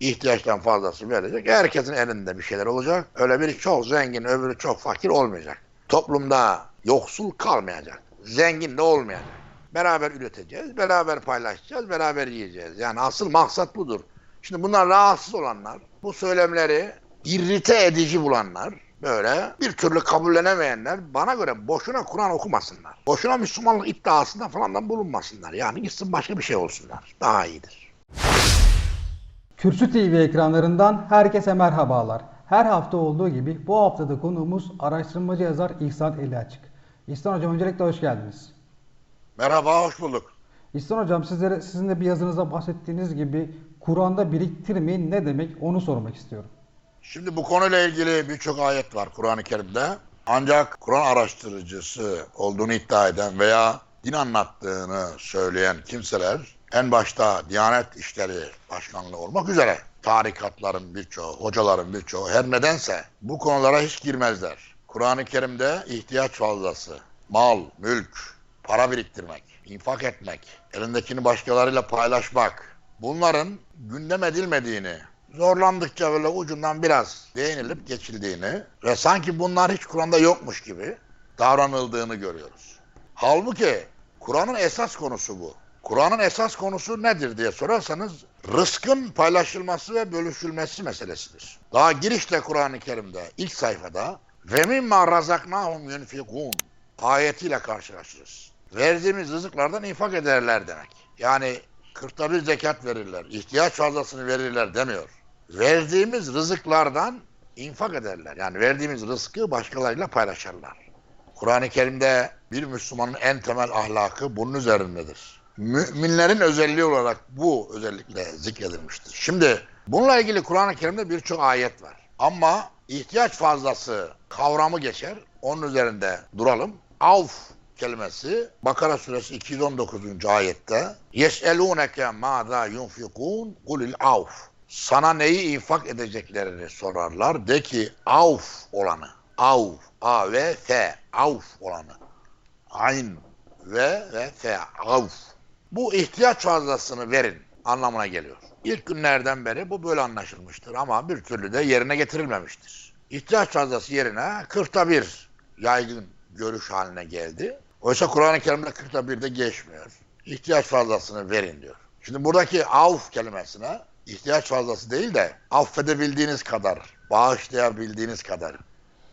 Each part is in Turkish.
ihtiyaçtan fazlası verecek. Herkesin elinde bir şeyler olacak. Öyle biri çok zengin, öbürü çok fakir olmayacak. Toplumda yoksul kalmayacak. Zengin de olmayacak. Beraber üreteceğiz, beraber paylaşacağız, beraber yiyeceğiz. Yani asıl maksat budur. Şimdi bunlar rahatsız olanlar, bu söylemleri irrite edici bulanlar, böyle bir türlü kabullenemeyenler bana göre boşuna Kur'an okumasınlar. Boşuna Müslümanlık iddiasında falan da bulunmasınlar. Yani gitsin başka bir şey olsunlar. Daha iyidir. Kürsü TV ekranlarından herkese merhabalar. Her hafta olduğu gibi bu haftada konuğumuz araştırmacı yazar İhsan Eli Açık. İhsan Hocam öncelikle hoş geldiniz. Merhaba, hoş bulduk. İhsan Hocam sizlere sizin de bir yazınızda bahsettiğiniz gibi Kur'an'da biriktirmeyin ne demek onu sormak istiyorum. Şimdi bu konuyla ilgili birçok ayet var Kur'an-ı Kerim'de. Ancak Kur'an araştırıcısı olduğunu iddia eden veya din anlattığını söyleyen kimseler en başta Diyanet İşleri Başkanlığı olmak üzere tarikatların birçoğu, hocaların birçoğu her nedense bu konulara hiç girmezler. Kur'an-ı Kerim'de ihtiyaç fazlası, mal, mülk, para biriktirmek, infak etmek, elindekini başkalarıyla paylaşmak, bunların gündem edilmediğini, zorlandıkça böyle ucundan biraz değinilip geçildiğini ve sanki bunlar hiç Kur'an'da yokmuş gibi davranıldığını görüyoruz. Halbuki Kur'an'ın esas konusu bu. Kur'an'ın esas konusu nedir diye sorarsanız rızkın paylaşılması ve bölüşülmesi meselesidir. Daha girişte Kur'an-ı Kerim'de ilk sayfada ve mimma razaknahum yunfikun ayetiyle karşılaşırız. Verdiğimiz rızıklardan infak ederler demek. Yani kırkta bir zekat verirler, ihtiyaç fazlasını verirler demiyor. Verdiğimiz rızıklardan infak ederler. Yani verdiğimiz rızkı başkalarıyla paylaşırlar. Kur'an-ı Kerim'de bir Müslümanın en temel ahlakı bunun üzerindedir. Müminlerin özelliği olarak bu özellikle zikredilmiştir. Şimdi bununla ilgili Kur'an-ı Kerim'de birçok ayet var. Ama ihtiyaç fazlası kavramı geçer. Onun üzerinde duralım. Avf kelimesi Bakara suresi 219. ayette Yes'elûneke mâzâ yunfikûn kulil avf Sana neyi infak edeceklerini sorarlar. De ki avf olanı. Avf. A ve F. Avf olanı. Ayn ve ve F. Avf. Bu ihtiyaç fazlasını verin anlamına geliyor. İlk günlerden beri bu böyle anlaşılmıştır ama bir türlü de yerine getirilmemiştir. İhtiyaç fazlası yerine kırkta bir yaygın görüş haline geldi. Oysa Kur'an-ı Kerim'de kırkta bir de geçmiyor. İhtiyaç fazlasını verin diyor. Şimdi buradaki avf kelimesine ihtiyaç fazlası değil de affedebildiğiniz kadar, bağışlayabildiğiniz kadar,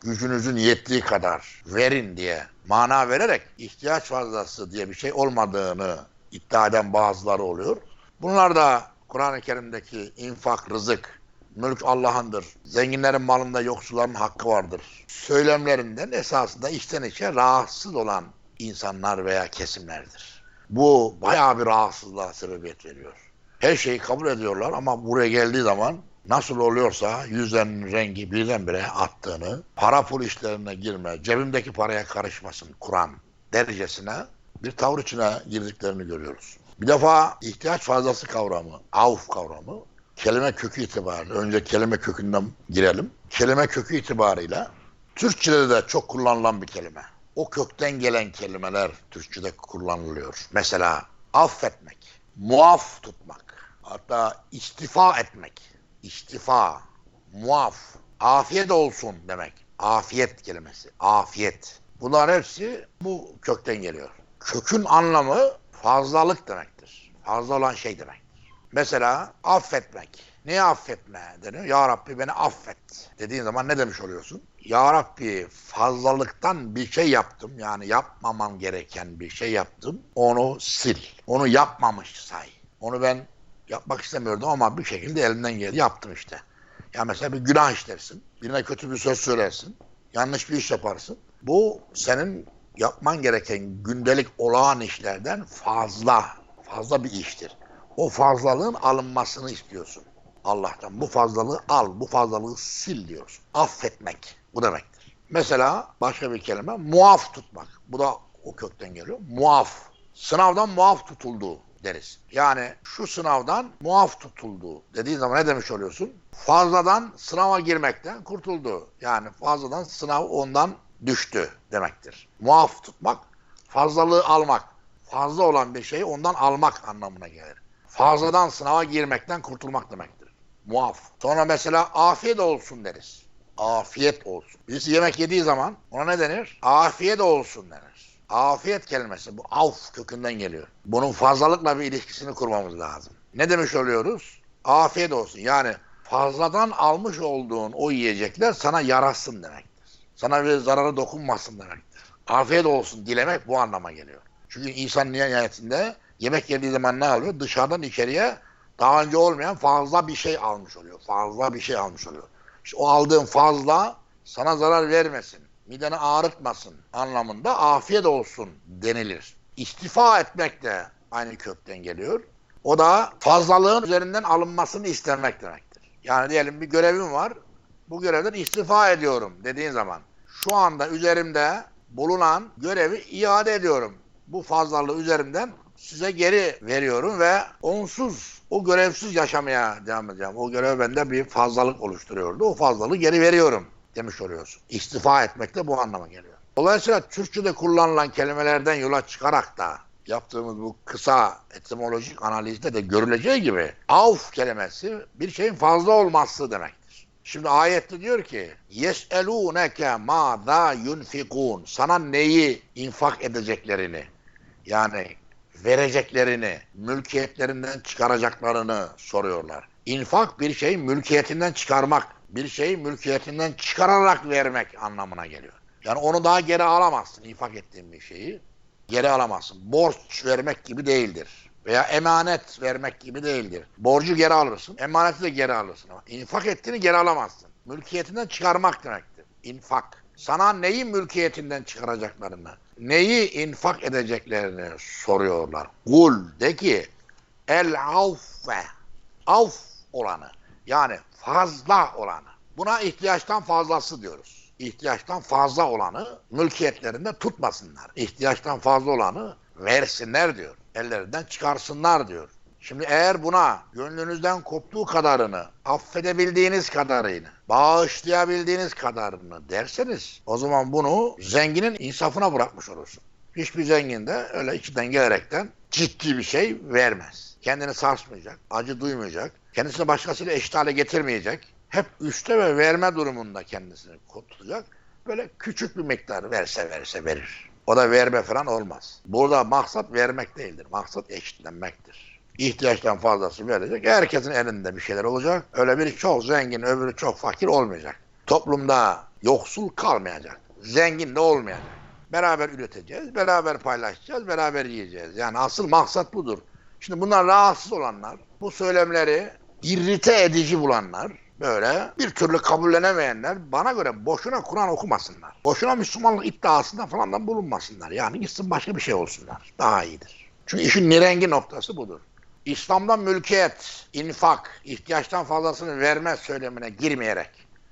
gücünüzün yettiği kadar verin diye mana vererek ihtiyaç fazlası diye bir şey olmadığını iddia eden bazıları oluyor. Bunlar da Kur'an-ı Kerim'deki infak, rızık, mülk Allah'ındır. Zenginlerin malında yoksulların hakkı vardır. Söylemlerinden esasında içten içe rahatsız olan insanlar veya kesimlerdir. Bu bayağı bir rahatsızlığa sebebiyet veriyor. Her şeyi kabul ediyorlar ama buraya geldiği zaman nasıl oluyorsa yüzlerinin rengi birdenbire attığını, para pul işlerine girme, cebimdeki paraya karışmasın Kur'an derecesine bir tavır içine girdiklerini görüyoruz. Bir defa ihtiyaç fazlası kavramı, avf kavramı, kelime kökü itibariyle, önce kelime kökünden girelim. Kelime kökü itibariyle Türkçe'de de çok kullanılan bir kelime. O kökten gelen kelimeler Türkçe'de kullanılıyor. Mesela affetmek, muaf tutmak, hatta istifa etmek, istifa, muaf, afiyet olsun demek. Afiyet kelimesi, afiyet. Bunlar hepsi bu kökten geliyor. Kökün anlamı fazlalık demektir. Fazla olan şey demektir. Mesela affetmek. Niye affetme deniyor? Ya Rabbi beni affet dediğin zaman ne demiş oluyorsun? Ya Rabbi fazlalıktan bir şey yaptım. Yani yapmamam gereken bir şey yaptım. Onu sil. Onu yapmamış say. Onu ben yapmak istemiyordum ama bir şekilde elimden geldi. Yaptım işte. Ya mesela bir günah işlersin. Birine kötü bir söz söylersin. Yanlış bir iş yaparsın. Bu senin yapman gereken gündelik olağan işlerden fazla, fazla bir iştir. O fazlalığın alınmasını istiyorsun Allah'tan. Bu fazlalığı al, bu fazlalığı sil diyorsun. Affetmek bu demektir. Mesela başka bir kelime muaf tutmak. Bu da o kökten geliyor. Muaf. Sınavdan muaf tutuldu deriz. Yani şu sınavdan muaf tutuldu dediğin zaman ne demiş oluyorsun? Fazladan sınava girmekten kurtuldu. Yani fazladan sınav ondan düştü demektir. Muaf tutmak, fazlalığı almak. Fazla olan bir şeyi ondan almak anlamına gelir. Fazladan sınava girmekten kurtulmak demektir. Muaf. Sonra mesela afiyet olsun deriz. Afiyet olsun. Birisi yemek yediği zaman ona ne denir? Afiyet olsun denir. Afiyet kelimesi bu af kökünden geliyor. Bunun fazlalıkla bir ilişkisini kurmamız lazım. Ne demiş oluyoruz? Afiyet olsun. Yani fazladan almış olduğun o yiyecekler sana yarasın demektir. Sana bir zararı dokunmasın demektir. Afiyet olsun dilemek bu anlama geliyor. Çünkü insan nihayetinde yemek yediği zaman ne alıyor? Dışarıdan içeriye daha önce olmayan fazla bir şey almış oluyor. Fazla bir şey almış oluyor. İşte o aldığın fazla sana zarar vermesin, mideni ağrıtmasın anlamında afiyet olsun denilir. İstifa etmek de aynı kökten geliyor. O da fazlalığın üzerinden alınmasını istemek demektir. Yani diyelim bir görevim var. Bu görevden istifa ediyorum dediğin zaman şu anda üzerimde bulunan görevi iade ediyorum. Bu fazlalığı üzerimden size geri veriyorum ve onsuz, o görevsiz yaşamaya devam edeceğim. O görev bende bir fazlalık oluşturuyordu. O fazlalığı geri veriyorum demiş oluyorsun. İstifa etmek de bu anlama geliyor. Dolayısıyla Türkçe'de kullanılan kelimelerden yola çıkarak da yaptığımız bu kısa etimolojik analizde de görüleceği gibi avf kelimesi bir şeyin fazla olması demektir. Şimdi ayette diyor ki yeselûneke mâzâ yunfikûn sana neyi infak edeceklerini yani vereceklerini, mülkiyetlerinden çıkaracaklarını soruyorlar. İnfak bir şeyin mülkiyetinden çıkarmak, bir şeyi mülkiyetinden çıkararak vermek anlamına geliyor. Yani onu daha geri alamazsın infak ettiğin bir şeyi. Geri alamazsın. Borç vermek gibi değildir. Veya emanet vermek gibi değildir. Borcu geri alırsın, emaneti de geri alırsın ama infak ettiğini geri alamazsın. Mülkiyetinden çıkarmak demektir. İnfak. Sana neyi mülkiyetinden çıkaracaklarını, neyi infak edeceklerini soruyorlar. Kul de ki el avfe avf olanı yani fazla olanı. Buna ihtiyaçtan fazlası diyoruz. İhtiyaçtan fazla olanı mülkiyetlerinde tutmasınlar. İhtiyaçtan fazla olanı versinler diyor. Ellerinden çıkarsınlar diyor. Şimdi eğer buna gönlünüzden koptuğu kadarını, affedebildiğiniz kadarını, bağışlayabildiğiniz kadarını derseniz o zaman bunu zenginin insafına bırakmış olursun. Hiçbir zengin de öyle içinden gelerekten ciddi bir şey vermez. Kendini sarsmayacak, acı duymayacak, kendisini başkasıyla eşit hale getirmeyecek. Hep üste ve verme durumunda kendisini tutacak. Böyle küçük bir miktar verse verse verir. O da verme falan olmaz. Burada maksat vermek değildir. Maksat eşitlenmektir ihtiyaçtan fazlası verecek. Herkesin elinde bir şeyler olacak. Öyle biri çok zengin, öbürü çok fakir olmayacak. Toplumda yoksul kalmayacak. Zengin de olmayacak. Beraber üreteceğiz, beraber paylaşacağız, beraber yiyeceğiz. Yani asıl maksat budur. Şimdi bunlar rahatsız olanlar, bu söylemleri irrite edici bulanlar, böyle bir türlü kabullenemeyenler bana göre boşuna Kur'an okumasınlar. Boşuna Müslümanlık iddiasında falan da bulunmasınlar. Yani gitsin başka bir şey olsunlar. Daha iyidir. Çünkü işin nirengi noktası budur. İslam'da mülkiyet, infak, ihtiyaçtan fazlasını verme söylemine girmeyerek,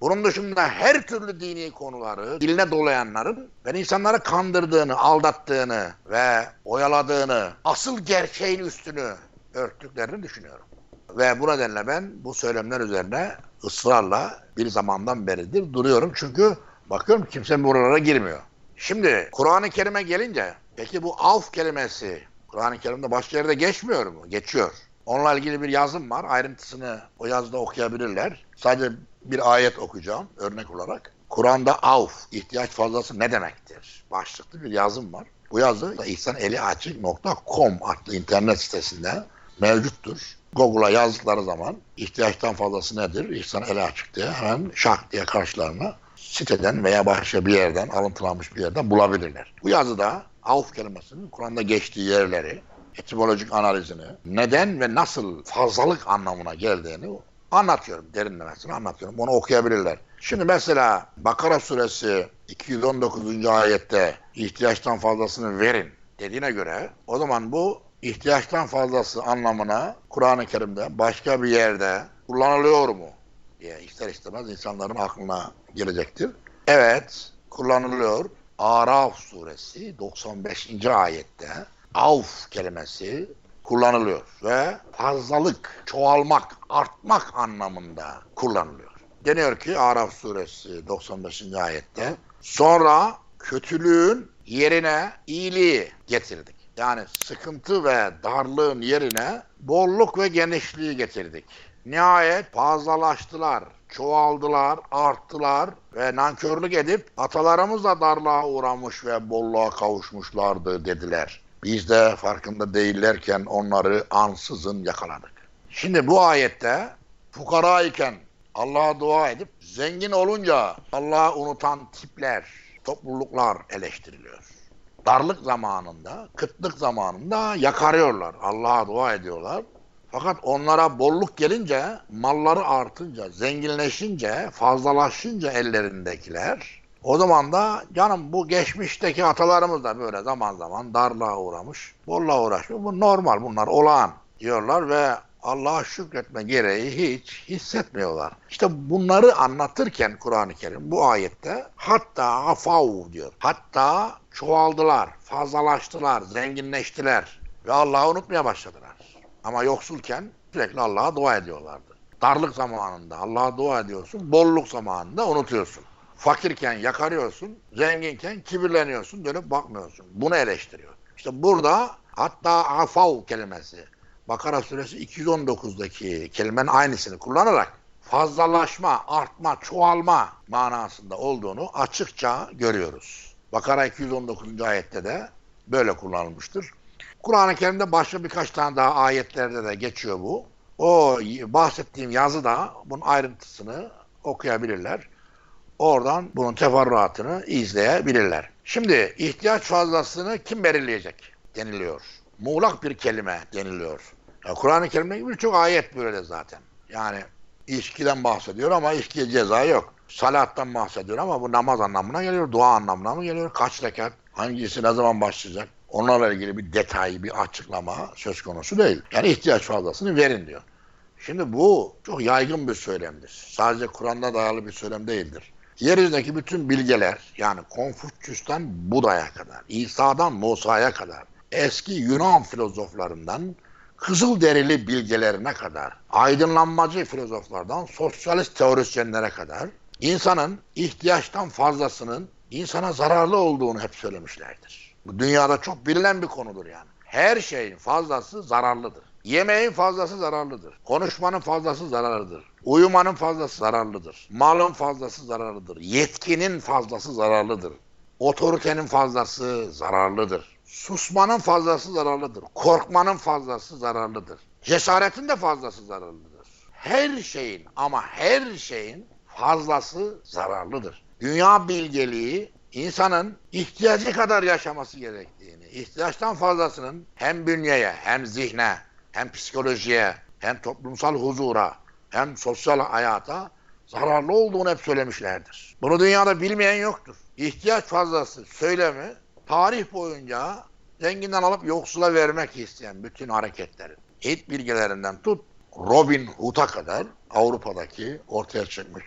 bunun dışında her türlü dini konuları diline dolayanların ben insanları kandırdığını, aldattığını ve oyaladığını, asıl gerçeğin üstünü örttüklerini düşünüyorum. Ve bu nedenle ben bu söylemler üzerine ısrarla bir zamandan beridir duruyorum. Çünkü bakıyorum kimse buralara girmiyor. Şimdi Kur'an-ı Kerim'e gelince peki bu avf kelimesi Kur'an-ı Kerim'de başka yerde geçmiyor mu? Geçiyor. Onunla ilgili bir yazım var. Ayrıntısını o yazıda okuyabilirler. Sadece bir ayet okuyacağım örnek olarak. Kur'an'da avf, ihtiyaç fazlası ne demektir? Başlıklı bir yazım var. Bu yazı ihsaneliaçık.com adlı internet sitesinde mevcuttur. Google'a yazdıkları zaman ihtiyaçtan fazlası nedir? İhsan eli açık diye hemen şak diye karşılarına siteden veya başka bir yerden alıntılanmış bir yerden bulabilirler. Bu yazıda avf kelimesinin Kur'an'da geçtiği yerleri, etimolojik analizini, neden ve nasıl fazlalık anlamına geldiğini anlatıyorum. Derinlemesine anlatıyorum. Onu okuyabilirler. Şimdi mesela Bakara suresi 219. ayette ihtiyaçtan fazlasını verin dediğine göre o zaman bu ihtiyaçtan fazlası anlamına Kur'an-ı Kerim'de başka bir yerde kullanılıyor mu diye ister istemez insanların aklına gelecektir. Evet kullanılıyor. Araf suresi 95. ayette avf kelimesi kullanılıyor ve fazlalık, çoğalmak, artmak anlamında kullanılıyor. Deniyor ki Araf suresi 95. ayette sonra kötülüğün yerine iyiliği getirdik. Yani sıkıntı ve darlığın yerine bolluk ve genişliği getirdik Nihayet fazlalaştılar, çoğaldılar, arttılar ve nankörlük edip atalarımız da darlığa uğramış ve bolluğa kavuşmuşlardı dediler. Biz de farkında değillerken onları ansızın yakaladık. Şimdi bu ayette fukara iken Allah'a dua edip zengin olunca Allah'ı unutan tipler, topluluklar eleştiriliyor. Darlık zamanında, kıtlık zamanında yakarıyorlar. Allah'a dua ediyorlar. Fakat onlara bolluk gelince, malları artınca, zenginleşince, fazlalaşınca ellerindekiler o zaman da canım bu geçmişteki atalarımız da böyle zaman zaman darlığa uğramış, bolluğa uğraşmış. Bu normal bunlar olağan diyorlar ve Allah'a şükretme gereği hiç hissetmiyorlar. İşte bunları anlatırken Kur'an-ı Kerim bu ayette hatta afav diyor. Hatta çoğaldılar, fazlalaştılar, zenginleştiler ve Allah'ı unutmaya başladılar. Ama yoksulken sürekli Allah'a dua ediyorlardı. Darlık zamanında Allah'a dua ediyorsun, bolluk zamanında unutuyorsun. Fakirken yakarıyorsun, zenginken kibirleniyorsun, dönüp bakmıyorsun. Bunu eleştiriyor. İşte burada hatta afav kelimesi Bakara suresi 219'daki kelimenin aynısını kullanarak fazlalaşma, artma, çoğalma manasında olduğunu açıkça görüyoruz. Bakara 219. ayette de böyle kullanılmıştır. Kur'an-ı Kerim'de başka birkaç tane daha ayetlerde de geçiyor bu. O bahsettiğim yazı da bunun ayrıntısını okuyabilirler. Oradan bunun teferruatını izleyebilirler. Şimdi ihtiyaç fazlasını kim belirleyecek deniliyor. Muğlak bir kelime deniliyor. Ya Kur'an-ı Kerim'de birçok ayet böyle zaten. Yani içkiden bahsediyor ama içkiye ceza yok. Salattan bahsediyor ama bu namaz anlamına geliyor, dua anlamına mı geliyor? Kaç rekat, hangisi ne zaman başlayacak? Onlarla ilgili bir detay, bir açıklama söz konusu değil. Yani ihtiyaç fazlasını verin diyor. Şimdi bu çok yaygın bir söylemdir. Sadece Kur'an'da dayalı bir söylem değildir. Yeryüzündeki bütün bilgeler yani Konfüçyüs'ten Buda'ya kadar, İsa'dan Musa'ya kadar, eski Yunan filozoflarından Kızılderili bilgelerine kadar, aydınlanmacı filozoflardan sosyalist teorisyenlere kadar insanın ihtiyaçtan fazlasının insana zararlı olduğunu hep söylemişlerdir. Bu dünyada çok bilinen bir konudur yani. Her şeyin fazlası zararlıdır. Yemeğin fazlası zararlıdır. Konuşmanın fazlası zararlıdır. Uyumanın fazlası zararlıdır. Malın fazlası zararlıdır. Yetkinin fazlası zararlıdır. Otoritenin fazlası zararlıdır. Susmanın fazlası zararlıdır. Korkmanın fazlası zararlıdır. Cesaretin de fazlası zararlıdır. Her şeyin ama her şeyin fazlası zararlıdır. Dünya bilgeliği insanın ihtiyacı kadar yaşaması gerektiğini, ihtiyaçtan fazlasının hem bünyeye hem zihne hem psikolojiye hem toplumsal huzura hem sosyal hayata zararlı olduğunu hep söylemişlerdir. Bunu dünyada bilmeyen yoktur. İhtiyaç fazlası söylemi tarih boyunca zenginden alıp yoksula vermek isteyen bütün hareketlerin ilk bilgilerinden tut Robin Hood'a kadar Avrupa'daki ortaya çıkmış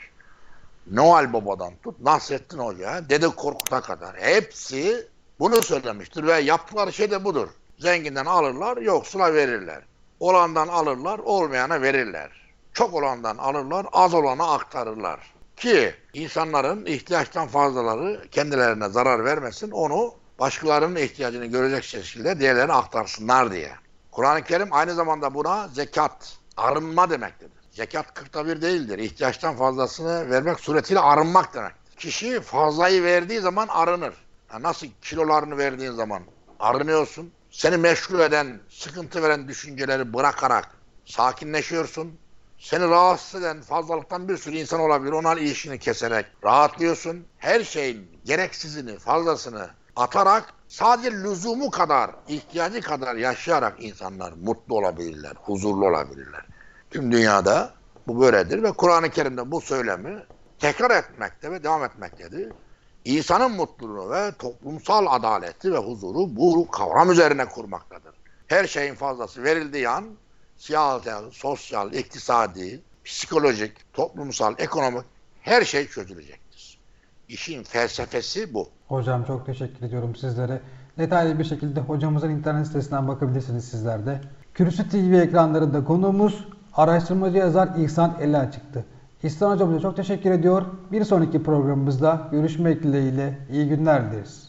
Noel Baba'dan tut Nasrettin Hoca, Dede Korkut'a kadar hepsi bunu söylemiştir ve yaptıkları şey de budur. Zenginden alırlar, yoksula verirler. Olandan alırlar, olmayana verirler. Çok olandan alırlar, az olana aktarırlar. Ki insanların ihtiyaçtan fazlaları kendilerine zarar vermesin, onu başkalarının ihtiyacını görecek şekilde diğerlerine aktarsınlar diye. Kur'an-ı Kerim aynı zamanda buna zekat, arınma demektedir. Zekat kırkta bir değildir. İhtiyaçtan fazlasını vermek suretiyle arınmak demektir. Kişi fazlayı verdiği zaman arınır. Ya nasıl kilolarını verdiğin zaman arınıyorsun. Seni meşgul eden, sıkıntı veren düşünceleri bırakarak sakinleşiyorsun. Seni rahatsız eden fazlalıktan bir sürü insan olabilir. Onlar işini keserek rahatlıyorsun. Her şeyin gereksizini, fazlasını atarak sadece lüzumu kadar, ihtiyacı kadar yaşayarak insanlar mutlu olabilirler, huzurlu olabilirler. Tüm dünyada bu böyledir ve Kur'an-ı Kerim'de bu söylemi tekrar etmekte ve devam etmektedir. İnsanın mutluluğu ve toplumsal adaleti ve huzuru bu kavram üzerine kurmaktadır. Her şeyin fazlası verildiği an siyasal, sosyal, iktisadi, psikolojik, toplumsal, ekonomik her şey çözülecektir. İşin felsefesi bu. Hocam çok teşekkür ediyorum sizlere. Detaylı bir şekilde hocamızın internet sitesinden bakabilirsiniz sizler de. Kürsü TV ekranlarında konuğumuz araştırmacı yazar İhsan Ela çıktı. İhsan hocamıza çok teşekkür ediyor. Bir sonraki programımızda görüşmek dileğiyle iyi günler dileriz.